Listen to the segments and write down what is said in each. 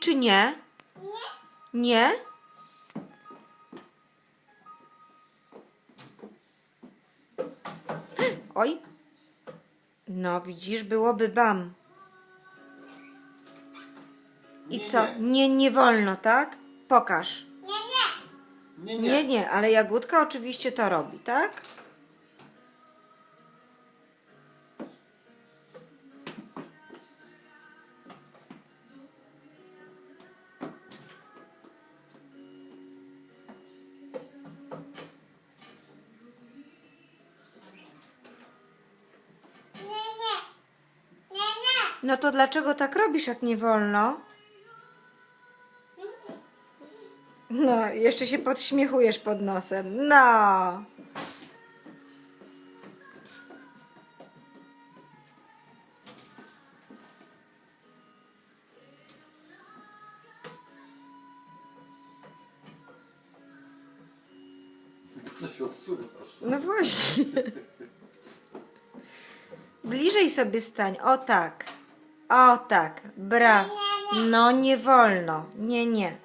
czy nie? Nie? Oj. No, widzisz, byłoby bam. I Nie, co? nie. Nie, nie wolno, tak? Pokaż. Nie, nie. Nie, nie. Nie, nie, ale Jagódka oczywiście to robi, tak? No to dlaczego tak robisz, jak nie wolno? No, jeszcze się podśmiechujesz pod nosem. No. Coś odsuwasz. No właśnie. Bliżej sobie stań. O tak. O tak. Bra. No nie wolno. Nie, nie.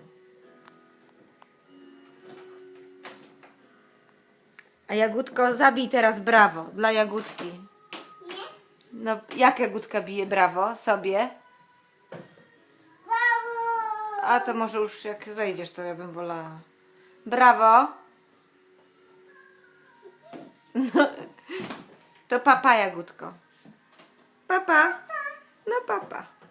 A Jagódko, zabij teraz brawo dla Jagódki. No, jak Jagódka bije brawo sobie? A to może już jak zejdziesz, to ja bym wolała. Brawo. No, to papa Jagódko. Papa. No, na papa.